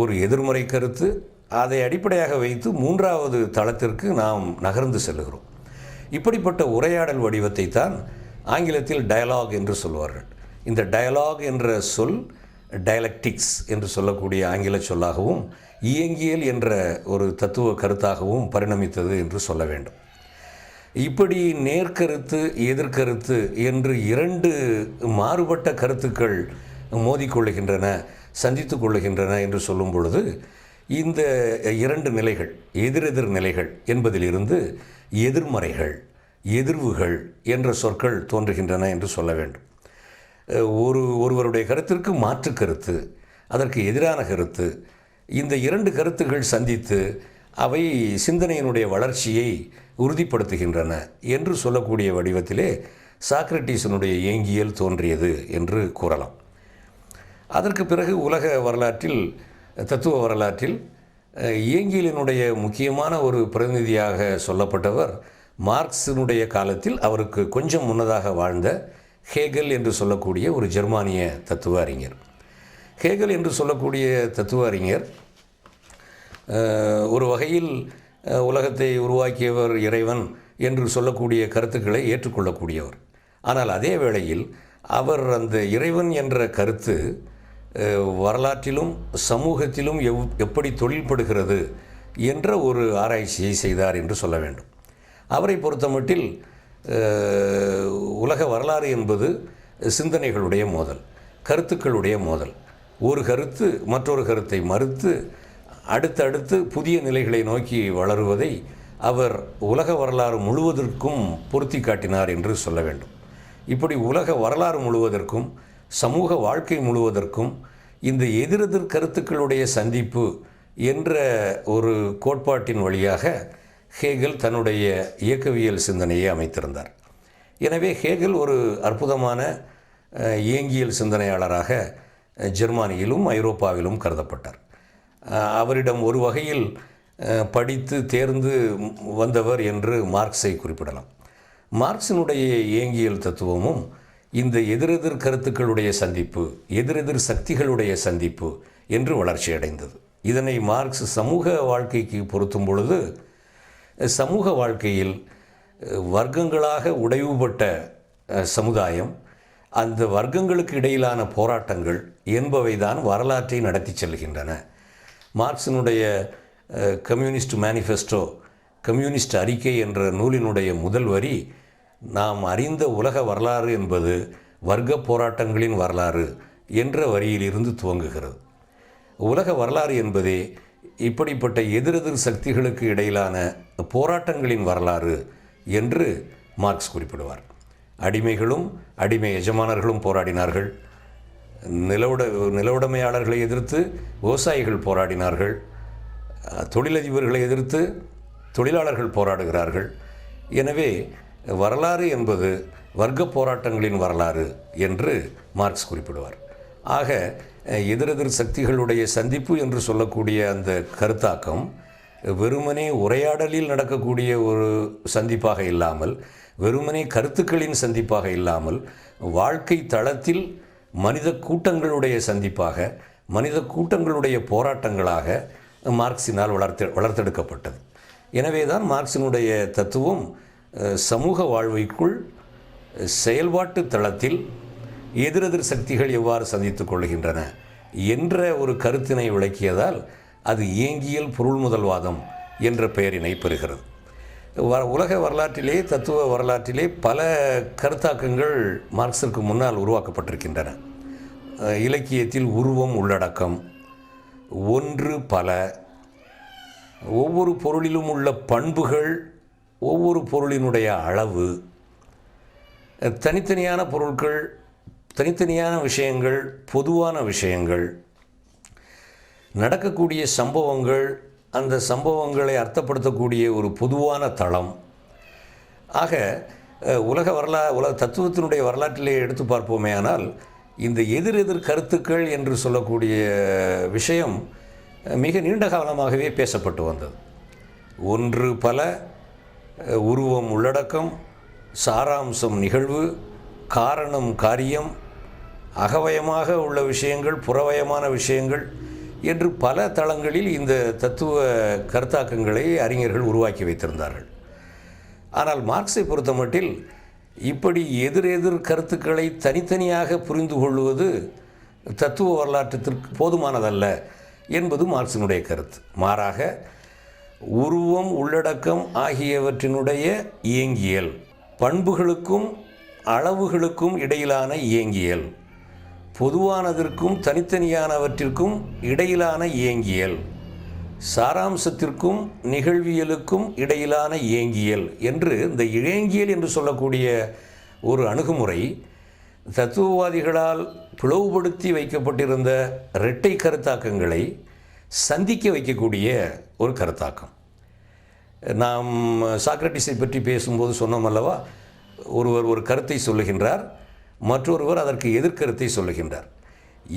ஒரு எதிர்மறை கருத்து அதை அடிப்படையாக வைத்து மூன்றாவது தளத்திற்கு நாம் நகர்ந்து செல்லுகிறோம். இப்படிப்பட்ட உரையாடல் வடிவத்தை தான் ஆங்கிலத்தில் டயலாக் என்று சொல்வார்கள். இந்த டயலாக் என்ற சொல் டயலக்டிக்ஸ் என்று சொல்லக்கூடிய ஆங்கில சொல்லாகவும் இயங்கியல் என்ற ஒரு தத்துவ கருத்தாகவும் பரிணமித்தது என்று சொல்ல வேண்டும். இப்படி நேர்கருத்து எதிர்கருத்து என்று இரண்டு மாறுபட்ட கருத்துக்கள் மோதிக்கொள்ளுகின்றன சந்தித்து கொள்ளுகின்றன என்று சொல்லும் பொழுது இந்த இரண்டு நிலைகள் எதிரெதிர் நிலைகள் என்பதிலிருந்து எதிர்மறைகள் எதிர்வுகள் என்ற சொற்கள் தோன்றுகின்றன என்று சொல்ல வேண்டும். ஒரு ஒருவருடைய கருத்திற்கு மாற்று கருத்து அதற்கு எதிரான கருத்து இந்த இரண்டு கருத்துகள் சந்தித்து அவை சிந்தனையினுடைய வளர்ச்சியை உறுதிப்படுத்துகின்றன என்று சொல்லக்கூடிய வடிவத்திலே சாக்ரட்டீஸனுடைய இயங்கியல் தோன்றியது என்று கூறலாம். அதற்கு பிறகு உலக வரலாற்றில் தத்துவ வரலாற்றில் இயங்கியலினுடைய முக்கியமான ஒரு பிரதிநிதியாக சொல்லப்பட்டவர் மார்க்ஸினுடைய காலத்தில் அவருக்கு கொஞ்சம் முன்னதாக வாழ்ந்த ஹேகல் என்று சொல்லக்கூடிய ஒரு ஜெர்மானிய தத்துவ அறிஞர். ஹேகல் என்று சொல்லக்கூடிய தத்துவ அறிஞர் ஒரு வகையில் உலகத்தை உருவாக்கியவர் இறைவன் என்று சொல்லக்கூடிய கருத்துக்களை ஏற்றுக்கொள்ளக்கூடியவர். ஆனால் அதே வேளையில் அவர் அந்த இறைவன் என்ற கருத்து வரலாற்றிலும் சமூகத்திலும் எவ் எப்படி தொழில்படுகிறது என்ற ஒரு ஆராய்ச்சியை செய்தார் என்று சொல்ல வேண்டும். அவரை பொறுத்தமட்டில் உலக வரலாறு என்பது சிந்தனைகளுடைய மோதல் கருத்துக்களுடைய மோதல். ஒரு கருத்து மற்றொரு கருத்தை மறுத்து அடுத்தடுத்து புதிய நிலைகளை நோக்கி வளருவதை அவர் உலக வரலாறு முழுவதற்கும் பொருத்தி காட்டினார் என்று சொல்ல வேண்டும். இப்படி உலக வரலாறு முழுவதற்கும் சமூக வாழ்க்கை முழுவதற்கும் இந்த எதிரெதிர் கருத்துக்களுடைய சந்திப்பு என்ற ஒரு கோட்பாட்டின் வழியாக ஹேகல் தன்னுடைய இயக்கவியல் சிந்தனையை அமைத்திருந்தார். எனவே ஹேகல் ஒரு அற்புதமான இயங்கியல் சிந்தனையாளராக ஜெர்மானியிலும் ஐரோப்பாவிலும் கருதப்பட்டார். அவரிடம் ஒரு வகையில் படித்து தேர்ந்து வந்தவர் என்று மார்க்ஸை குறிப்பிடலாம். மார்க்சினுடைய இயங்கியல் தத்துவமும் இந்த எதிரெதிர் கருத்துக்களுடைய சந்திப்பு எதிரெதிர் சக்திகளுடைய சந்திப்பு என்று வளர்ச்சி அடைந்தது இதனை மார்க்ஸ் சமூக வாழ்க்கைக்கு பொருத்தும் பொழுது சமூக வாழ்க்கையில் வர்க்கங்களாக உடைவுபட்ட சமுதாயம் அந்த வர்க்கங்களுக்கு இடையிலான போராட்டங்கள் என்பவை தான் வரலாற்றை நடத்தி செல்கின்றன. மார்க்சினுடைய கம்யூனிஸ்ட் மேனிஃபெஸ்டோ கம்யூனிஸ்ட் அறிக்கை என்ற நூலினுடைய முதல் வரி நாம் அறிந்த உலக வரலாறு என்பது வர்க்க போராட்டங்களின் வரலாறு என்ற வரியிலிருந்து துவங்குகிறது. உலக வரலாறு என்பதே இப்படிப்பட்ட எதிரெதிர் சக்திகளுக்கு இடையிலான போராட்டங்களின் வரலாறு என்று மார்க்ஸ் குறிப்பிடுவார். அடிமைகளும் அடிமை எஜமானர்களும் போராடினார்கள். நிலவுட நிலவுடைமையாளர்களை எதிர்த்து விவசாயிகள் போராடினார்கள். தொழிலதிபர்களை எதிர்த்து தொழிலாளர்கள் போராடுகிறார்கள். எனவே வரலாறு என்பது வர்க்க போராட்டங்களின் வரலாறு என்று மார்க்ஸ் குறிப்பிடுவார். ஆக எதிரெதிர் சக்திகளுடைய சந்திப்பு என்று சொல்லக்கூடிய அந்த கருத்தாக்கம் வெறுமனே உரையாடலில் நடக்கக்கூடிய ஒரு சந்திப்பாக இல்லாமல் வெறுமனே கருத்துக்களின் சந்திப்பாக இல்லாமல் வாழ்க்கை தளத்தில் மனித கூட்டங்களுடைய சந்திப்பாக மனித கூட்டங்களுடைய போராட்டங்களாக மார்க்சினால் வளர்த்து வளர்த்தெடுக்கப்பட்டது. எனவே தான் மார்க்சினுடைய தத்துவம் சமூக வாழ்வைக்குள் செயல்பாட்டு தளத்தில் எதிரெதிர் சக்திகள் எவ்வாறு சந்தித்து கொள்கின்றன என்ற ஒரு கருத்தினை விளக்கியதால் அது இயங்கியல் பொருள் முதல்வாதம் என்ற பெயரினை பெறுகிறது. வ உலக வரலாற்றிலே தத்துவ வரலாற்றிலே பல கருத்தாக்கங்கள் மார்க்சிற்கு முன்னால் உருவாக்கப்பட்டிருக்கின்றன. இலக்கியத்தில் உருவம் உள்ளடக்கம் ஒன்று பல ஒவ்வொரு பொருளிலும் உள்ள பண்புகள் ஒவ்வொரு பொருளினுடைய அளவு தனித்தனியான பொருட்கள் தனித்தனியான விஷயங்கள் பொதுவான விஷயங்கள் நடக்கக்கூடிய சம்பவங்கள் அந்த சம்பவங்களை அர்த்தப்படுத்தக்கூடிய ஒரு பொதுவான தளம். ஆக உலக வரலா உலக தத்துவத்தினுடைய வரலாற்றிலே எடுத்து பார்ப்போமே ஆனால் இந்த எதிர் எதிர் கருத்துக்கள் என்று சொல்லக்கூடிய விஷயம் மிக நீண்ட காலமாகவே பேசப்பட்டு வந்தது. ஒன்று பல உருவம் உள்ளடக்கம் சாராம்சம் நிகழ்வு காரணம் காரியம் அகவயமாக உள்ள விஷயங்கள் புறவயமான விஷயங்கள் என்று பல தளங்களில் இந்த தத்துவ கருத்தாக்கங்களை அறிஞர்கள் உருவாக்கி வைத்திருந்தார்கள். ஆனால் மார்க்ஸை பொறுத்தமட்டில் இப்படி எதிரெதிர் கருத்துக்களை தனித்தனியாக புரிந்து கொள்வது தத்துவ வரலாற்றத்திற்கு போதுமானதல்ல என்பது மார்க்சினுடைய கருத்து. மாறாக உருவம் உள்ளடக்கம் ஆகியவற்றினுடைய இயங்கியல். பண்புகளுக்கும் அளவுகளுக்கும் இடையிலான இயங்கியல். பொதுவானதற்கும் தனித்தனியானவற்றிற்கும் இடையிலான இயங்கியல். சாராம்சத்திற்கும் நிகழ்வியலுக்கும் இடையிலான இயங்கியல் என்று இந்த இயங்கியல் என்று சொல்லக்கூடிய ஒரு அணுகுமுறை தத்துவவாதிகளால் பிளவுபடுத்தி வைக்கப்பட்டிருந்த இரட்டை கருத்தாக்கங்களை சந்திக்க வைக்கக்கூடிய ஒரு கருத்தாக்கம். நாம் சாக்ரட்டிஸை பற்றி பேசும்போது சொன்னோம் அல்லவா? ஒருவர் ஒரு கருத்தை சொல்லுகின்றார் மற்றொருவர் அதற்கு எதிர்கருத்தை சொல்லுகின்றார்.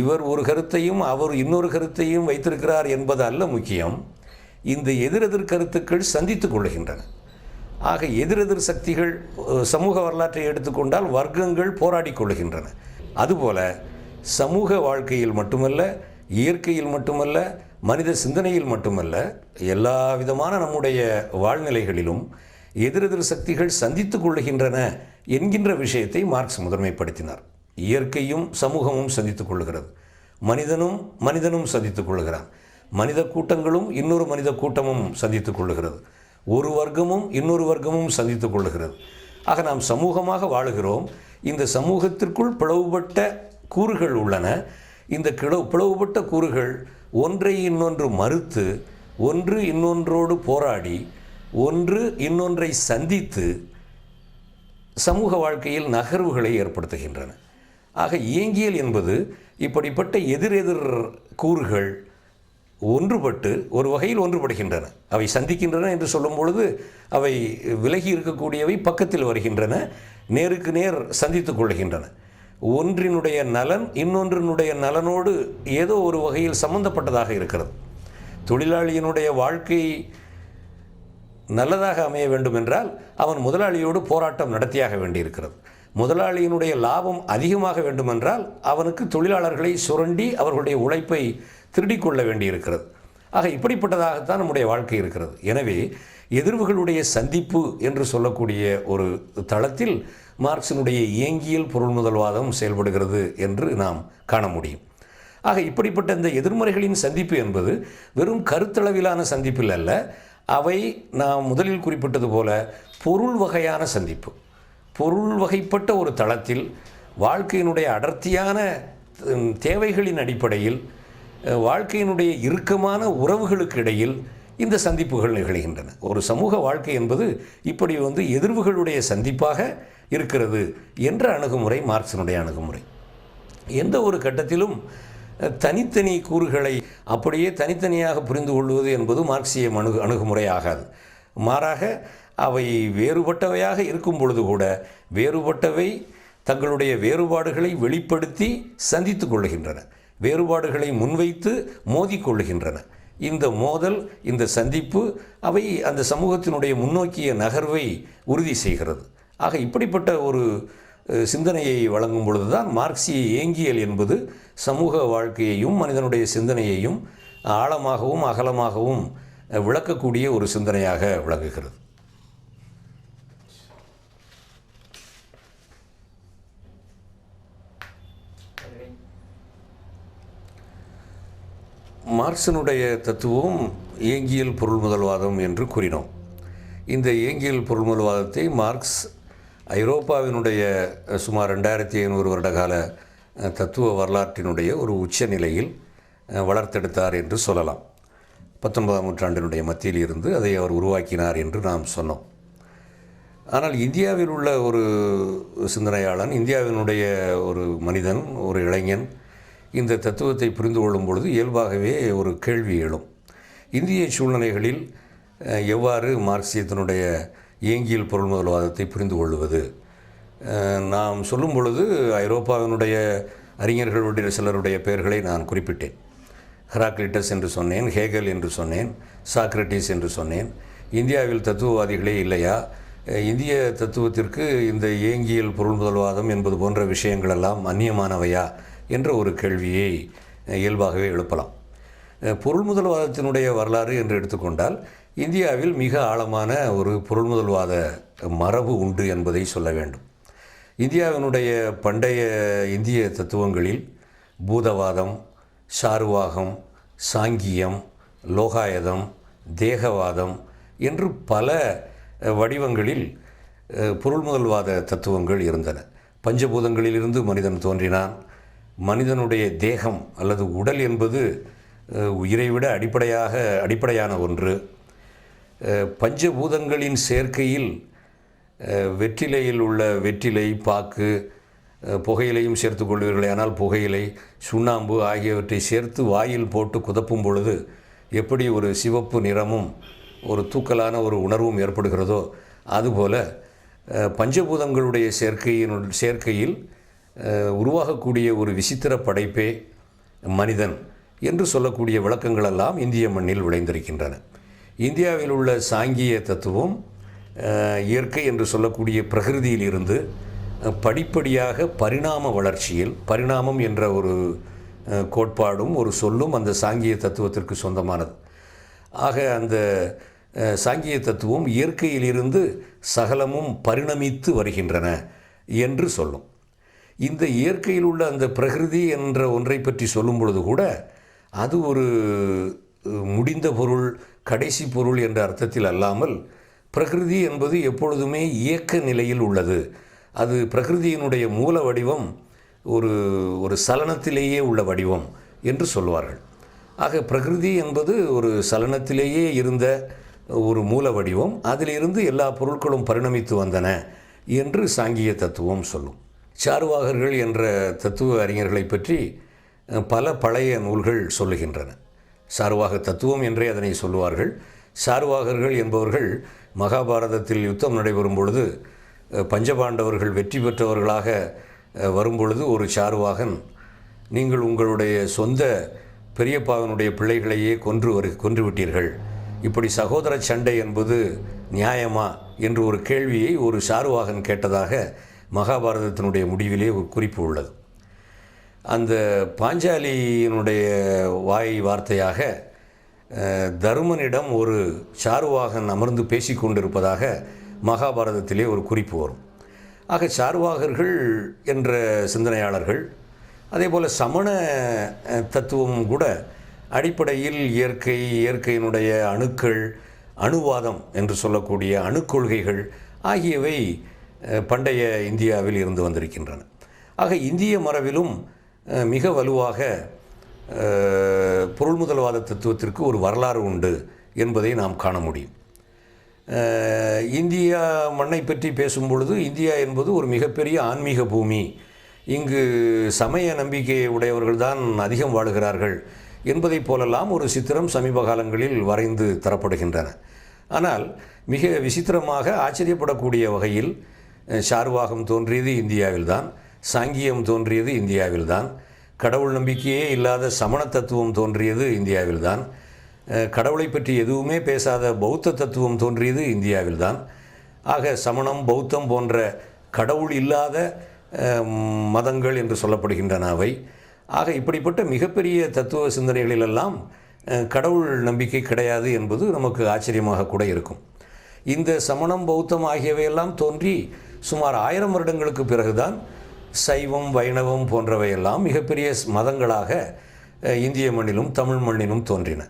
இவர் ஒரு கருத்தையும் அவர் இன்னொரு கருத்தையும் வைத்திருக்கிறார் என்பது அல்ல முக்கியம். இந்த எதிரெதிர் கருத்துக்கள் சந்தித்துக் கொள்ளுகின்றன ஆக எதிரெதிர் சக்திகள் சமூக வரலாற்றை எடுத்துக்கொண்டால் வர்க்கங்கள் போராடி கொள்ளுகின்றன அதுபோல சமூக வாழ்க்கையில் மட்டுமல்ல இயற்கையில் மட்டுமல்ல மனித சிந்தனையில் மட்டுமல்ல எல்லா விதமான நம்முடைய வாழ்நிலைகளிலும் எதிரெதிர் சக்திகள் சந்தித்துக் கொள்ளுகின்றன என்கின்ற விஷயத்தை மார்க்ஸ் முதன்மைப்படுத்தினார். இயற்கையும் சமூகமும் சந்தித்துக் கொள்ளுகிறது. மனிதனும் மனிதனும் சந்தித்துக் கொள்ளுகிறான் மனித கூட்டங்களும் இன்னொரு மனித கூட்டமும் சந்தித்துக் கொள்ளுகிறது. ஒரு வர்க்கமும் இன்னொரு வர்க்கமும் சந்தித்துக் கொள்ளுகிறது. ஆக நாம் சமூகமாக வாழுகிறோம். இந்த சமூகத்திற்குள் பிளவுபட்ட கூறுகள் உள்ளன. இந்த கிளவு பிளவுபட்ட கூறுகள் ஒன்றை இன்னொன்று மறுத்து ஒன்று இன்னொன்றோடு போராடி ஒன்று இன்னொன்றை சந்தித்து சமூக வாழ்க்கையில் நகர்வுகளை ஏற்படுத்துகின்றன. ஆக இயங்கியல் என்பது இப்படிப்பட்ட எதிரெதிர் கூறுகள் ஒன்றுபட்டு ஒரு வகையில் ஒன்றுபடுகின்றன. அவை சந்திக்கின்றன என்று சொல்லும் பொழுது அவை விலகி இருக்கக்கூடியவை பக்கத்தில் வருகின்றன நேருக்கு நேர் சந்தித்துக் கொள்கின்றன ஒன்றினுடைய நலன் இன்னொன்றினுடைய நலனோடு ஏதோ ஒரு வகையில் சம்பந்தப்பட்டதாக இருக்கிறது. தொழிலாளியினுடைய வாழ்க்கை நல்லதாக அமைய வேண்டும் என்றால் அவன் முதலாளியோடு போராட்டம் நடத்தியாக வேண்டியிருக்கிறது. முதலாளியினுடைய லாபம் அதிகமாக வேண்டுமென்றால் அவனுக்கு தொழிலாளர்களை சுரண்டி அவர்களுடைய உழைப்பை திருடிக்கொள்ள வேண்டியிருக்கிறது. ஆக இப்படிப்பட்டதாகத்தான் நம்முடைய வாழ்க்கை இருக்கிறது. எனவே எதிர்வுகளுடைய சந்திப்பு என்று சொல்லக்கூடிய ஒரு தளத்தில் மார்க்சினுடைய இயங்கியல் பொருள் முதல்வாதம் செயல்படுகிறது என்று நாம் காண முடியும். ஆக இப்படிப்பட்ட இந்த எதிர்மறைகளின் சந்திப்பு என்பது வெறும் கருத்தளவிலான சந்திப்பில் அல்ல அவை நாம் முதலில் குறிப்பிட்டது போல பொருள் வகையான சந்திப்பு. பொருள் வகைப்பட்ட ஒரு தளத்தில் வாழ்க்கையினுடைய அடர்த்தியான தேவைகளின் அடிப்படையில் வாழ்க்கையினுடைய இறுக்கமான உறவுகளுக்கு இடையில் இந்த சந்திப்புகள் நிகழ்கின்றன. ஒரு சமூக வாழ்க்கை என்பது இப்படி வந்து எதிர்வுகளுடைய சந்திப்பாக இருக்கிறது என்ற அணுகுமுறை மார்க்சினுடைய அணுகுமுறை. எந்த ஒரு கட்டத்திலும் தனித்தனி கூறுகளை அப்படியே தனித்தனியாக புரிந்து கொள்வது என்பது மார்க்சிய அணுகு அணுகுமுறை ஆகாது. மாறாக அவை வேறுபட்டவையாக இருக்கும் பொழுது கூட வேறுபட்டவை தங்களுடைய வேறுபாடுகளை வெளிப்படுத்தி சந்தித்து கொள்கின்றன வேறுபாடுகளை முன்வைத்து மோதிக்கொள்ளுகின்றன இந்த மோதல் இந்த சந்திப்பு அவை அந்த சமூகத்தினுடைய முன்னோக்கிய நகர்வை உறுதி செய்கிறது. ஆக இப்படிப்பட்ட ஒரு சிந்தனையை வழங்கும் பொழுதுதான் மார்க்சிய ஏங்கியல் என்பது சமூக வாழ்க்கையையும் மனிதனுடைய சிந்தனையையும் ஆழமாகவும் அகலமாகவும் விளக்கக்கூடிய ஒரு சிந்தனையாக விளங்குகிறது. மார்க்சினுடைய தத்துவம் ஏங்கியல் பொருள் முதல்வாதம் என்று கூறினோம். இந்த ஏங்கியல் பொருள் முதல்வாதத்தை மார்க்ஸ் ஐரோப்பாவினுடைய சுமார் ரெண்டாயிரத்தி ஐநூறு வருட கால தத்துவ வரலாற்றினுடைய ஒரு உச்ச நிலையில் வளர்த்தெடுத்தார் என்று சொல்லலாம். பத்தொன்பதாம் நூற்றாண்டினுடைய மத்தியில் இருந்து அதை அவர் உருவாக்கினார் என்று நாம் சொன்னோம். ஆனால் இந்தியாவில் உள்ள ஒரு சிந்தனையாளன் இந்தியாவினுடைய ஒரு மனிதன் ஒரு இளைஞன் இந்த தத்துவத்தை புரிந்து கொள்ளும் பொழுது இயல்பாகவே ஒரு கேள்வி எழும். இந்திய சூழ்நிலைகளில் எவ்வாறு மார்க்சியத்தினுடைய இயங்கியல் பொருள் முதல்வாதத்தை புரிந்து கொள்வது? நாம் சொல்லும் பொழுது ஐரோப்பாவினுடைய அறிஞர்களுடைய சிலருடைய பெயர்களை நான் குறிப்பிட்டேன். ஹெராக்லிட்டஸ் என்று சொன்னேன் ஹேகல் என்று சொன்னேன் சாக்ரட்டிஸ் என்று சொன்னேன். இந்தியாவில் தத்துவவாதிகளே இல்லையா? இந்திய தத்துவத்திற்கு இந்த இயங்கியல் பொருள் முதல்வாதம் என்பது போன்ற விஷயங்களெல்லாம் அந்நியமானவையா? என்ற ஒரு கேள்வியை இயல்பாகவே எழுப்பலாம். பொருள் முதல்வாதத்தினுடைய வரலாறு என்று எடுத்துக்கொண்டால் இந்தியாவில் மிக ஆழமான ஒரு பொருள் முதல்வாத மரபு உண்டு என்பதை சொல்ல வேண்டும். இந்தியாவினுடைய பண்டைய இந்திய தத்துவங்களில் பூதவாதம் சாருவாகம் சாங்கியம் லோகாயதம் தேகவாதம் என்று பல வடிவங்களில் பொருள் முதல்வாத தத்துவங்கள் இருந்தன. பஞ்சபூதங்களிலிருந்து மனிதன் தோன்றினான். மனிதனுடைய தேகம் அல்லது உடல் என்பது உயிரை விட அடிப்படையாக அடிப்படையான ஒன்று. பஞ்சபூதங்களின் சேர்க்கையில் வெற்றிலையில் உள்ள வெற்றிலை பாக்கு புகையிலையும் சேர்த்து கொள்வீர்களே ஆனால் புகையிலை சுண்ணாம்பு ஆகியவற்றை சேர்த்து வாயில் போட்டு குதப்பும் பொழுது எப்படி ஒரு சிவப்பு நிறமும் ஒரு தூக்கலான ஒரு உணர்வும் ஏற்படுகிறதோ அதுபோல பஞ்சபூதங்களுடைய சேர்க்கையினுள் சேர்க்கையில் உருவாகக்கூடிய ஒரு விசித்திர படைப்பே மனிதன் என்று சொல்லக்கூடிய விளக்கங்களெல்லாம் இந்திய மண்ணில் விளைந்திருக்கின்றன. இந்தியாவில் உள்ள சாங்கிய தத்துவம் இயற்கை என்று சொல்லக்கூடிய பிரகிருதியில் இருந்து படிப்படியாக பரிணாம வளர்ச்சியில் பரிணாமம் என்ற ஒரு கோட்பாடும் ஒரு சொல்லும் அந்த சாங்கிய தத்துவத்திற்கு சொந்தமானது. ஆக அந்த சாங்கிய தத்துவம் இயற்கையிலிருந்து சகலமும் பரிணமித்து வருகின்றன என்று சொல்லும். இந்த இயற்கையில் உள்ள அந்த பிரகிருதி என்ற ஒன்றை பற்றி சொல்லும் பொழுது கூட அது ஒரு முடிந்த பொருள் கடைசி பொருள் என்ற அர்த்தத்தில் அல்லாமல் பிரகிருதி என்பது எப்பொழுதுமே இயக்க நிலையில் உள்ளது. அது பிரகிருதியினுடைய மூல வடிவம் ஒரு ஒரு சலனத்திலேயே உள்ள வடிவம் என்று சொல்வார்கள். ஆக பிரகிருதி என்பது ஒரு சலனத்திலேயே இருந்த ஒரு மூல வடிவம் அதிலிருந்து எல்லா பொருட்களும் பரிணமித்து வந்தன என்று சாங்கிய தத்துவம் சொல்லும். சார்வாகர்கள் என்ற தத்துவ அறிஞர்களை பற்றி பல பழைய நூல்கள் சொல்லுகின்றன. சார்வாக தத்துவம் என்றே அதனை சொல்லுவார்கள். சார்வாகர்கள் என்பவர்கள் மகாபாரதத்தில் யுத்தம் நடைபெறும் பொழுது பஞ்சபாண்டவர்கள் வெற்றி பெற்றவர்களாக வரும்பொழுது ஒரு சார்வாகன் நீங்கள் உங்களுடைய சொந்த பெரியப்பாவினுடைய பிள்ளைகளையே கொன்று வரு கொன்று விட்டீர்கள். இப்படி சகோதர சண்டை என்பது நியாயமா? என்று ஒரு கேள்வியை ஒரு சாருவாகன் கேட்டதாக மகாபாரதத்தினுடைய முடிவிலே ஒரு குறிப்பு உள்ளது. அந்த பாஞ்சாலியினுடைய வாய் வார்த்தையாக தருமனிடம் ஒரு சாருவாகன் அமர்ந்து பேசிக்கொண்டிருப்பதாக மகாபாரதத்திலே ஒரு குறிப்பு வரும். ஆக சார்வாகர்கள் என்ற சிந்தனையாளர்கள் அதே போல் சமண தத்துவமும் கூட அடிப்படையில் இயற்கை இயற்கையினுடைய அணுக்கள் அணுவாதம் என்று சொல்லக்கூடிய அணுக்கொள்கைகள் ஆகியவை பண்டைய இந்தியாவில் இருந்து வந்திருக்கின்றன. ஆக இந்திய மரபிலும் மிக வலுவாக பொருள் முதல்வாத தத்துவத்திற்கு ஒரு வரலாறு உண்டு என்பதை நாம் காண முடியும். இந்தியா மண்ணை பற்றி பேசும் பொழுது இந்தியா என்பது ஒரு மிகப்பெரிய ஆன்மீக பூமி. இங்கு சமய நம்பிக்கை உடையவர்கள்தான் அதிகம் வாழுகிறார்கள் என்பதைப் போலெல்லாம் ஒரு சித்திரம் சமீப காலங்களில் வரைந்து தரப்படுகின்றன. ஆனால் மிக விசித்திரமாக ஆச்சரியப்படக்கூடிய வகையில் சார்வாகம் தோன்றியது இந்தியாவில்தான் சாங்கியம் தோன்றியது இந்தியாவில்தான் கடவுள் நம்பிக்கையே இல்லாத சமண தத்துவம் தோன்றியது இந்தியாவில்தான் அஹ், கடவுளை பற்றி எதுவுமே பேசாத பௌத்த தத்துவம் தோன்றியது இந்தியாவில்தான். ஆக சமணம் பௌத்தம் போன்ற கடவுள் இல்லாத மதங்கள் என்று சொல்லப்படுகின்றன அவை. ஆக இப்படிப்பட்ட மிகப்பெரிய தத்துவ சிந்தனைகளிலெல்லாம் கடவுள் நம்பிக்கை கிடையாது என்பது நமக்கு ஆச்சரியமாக கூட இருக்கும். இந்த சமணம் பௌத்தம் ஆகியவையெல்லாம் தோன்றி சுமார் ஆயிரம் வருடங்களுக்கு பிறகுதான் சைவம் வைணவம் போன்றவையெல்லாம் மிகப்பெரிய ஸ்- மதங்களாக இந்திய மண்ணிலும் தமிழ் மண்ணிலும் தோன்றின.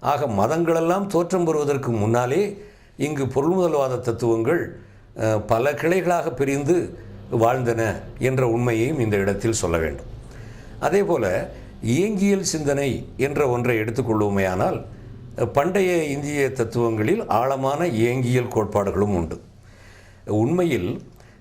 ஆக மதங்களெல்லாம் தோற்றம் பெறுவதற்கு முன்னாலே இங்கு பொருள் முதல்வாத தத்துவங்கள் பல கிளைகளாக பிரிந்து வாழ்ந்தன என்ற உண்மையையும் இந்த இடத்தில் சொல்ல வேண்டும். அதே போல இயங்கியல் சிந்தனை என்ற ஒன்றை எடுத்துக்கொள்வோமேயானால் பண்டைய இந்திய தத்துவங்களில் ஆழமான இயங்கியல் கோட்பாடுகளும் உண்டு. உண்மையில்